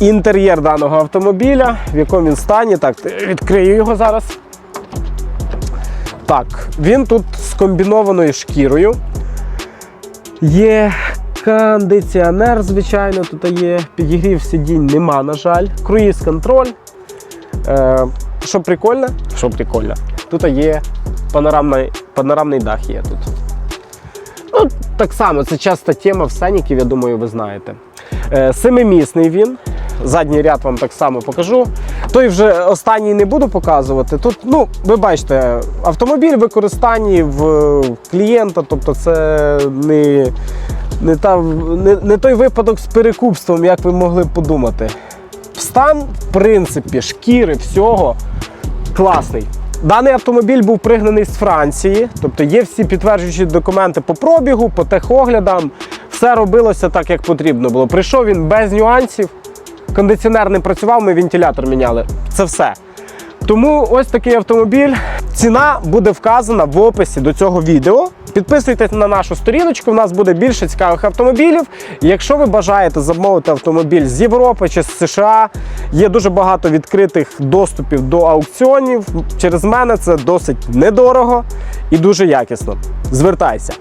інтер'єр даного автомобіля, в якому він стані. Так, відкрию його зараз. Так, він тут з комбінованою шкірою. Є кондиціонер, звичайно, тут є. Підігрів сидінь нема, на жаль. Круїз контроль. Е, що прикольно? Що прикольно? Тут є панорамний, панорамний дах є тут. Ну, так само, це часто тема в Сеніків, я думаю, ви знаєте. Е, семимісний він. Задній ряд вам так само покажу. Той вже останній не буду показувати. Тут, ну, ви бачите, автомобіль в використанні в клієнта, тобто це не, не, та, не, не той випадок з перекупством, як ви могли б подумати. Стан, в принципі, шкіри, всього класний. Даний автомобіль був пригнаний з Франції, тобто є всі підтверджуючі документи по пробігу, по техоглядам. Все робилося так, як потрібно було. Прийшов він без нюансів, кондиціонер не працював, ми вентилятор міняли. Це все. Тому ось такий автомобіль. Ціна буде вказана в описі до цього відео. Підписуйтесь на нашу сторіночку, у нас буде більше цікавих автомобілів. Якщо ви бажаєте замовити автомобіль з Європи чи з США, є дуже багато відкритих доступів до аукціонів. Через мене це досить недорого і дуже якісно. Звертайся.